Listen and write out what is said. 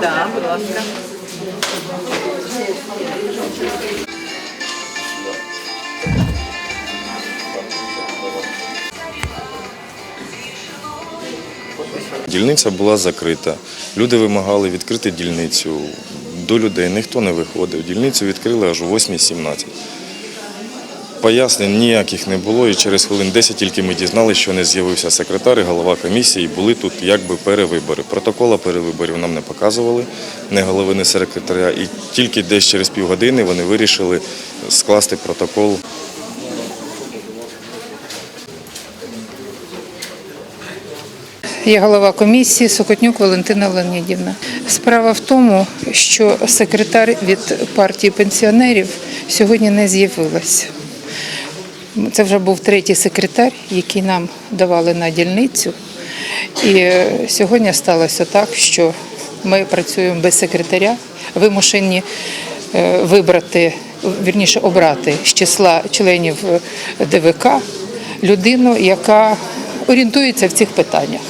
Да, будь. Дільниця була закрита. Люди вимагали відкрити дільницю. До людей ніхто не виходив. Дільницю відкрили аж о 8.17. Пояснень ніяких не було, і через хвилин 10 тільки ми дізналися, що не з'явився секретар і голова комісії. Були тут якби перевибори. Протокола перевиборів нам не показували, не голови, не секретаря. І тільки десь через півгодини вони вирішили скласти протокол Я голова комісії Сокотнюк Валентина Леонідівна. Справа в тому, що секретар від партії пенсіонерів сьогодні не з'явилася. Це вже був третій секретар, який нам давали на дільницю. І е, сьогодні сталося так, що ми працюємо без секретаря, вимушені е, вибрати, вірніше обрати з числа членів е, ДВК людину, яка орієнтується в цих питаннях.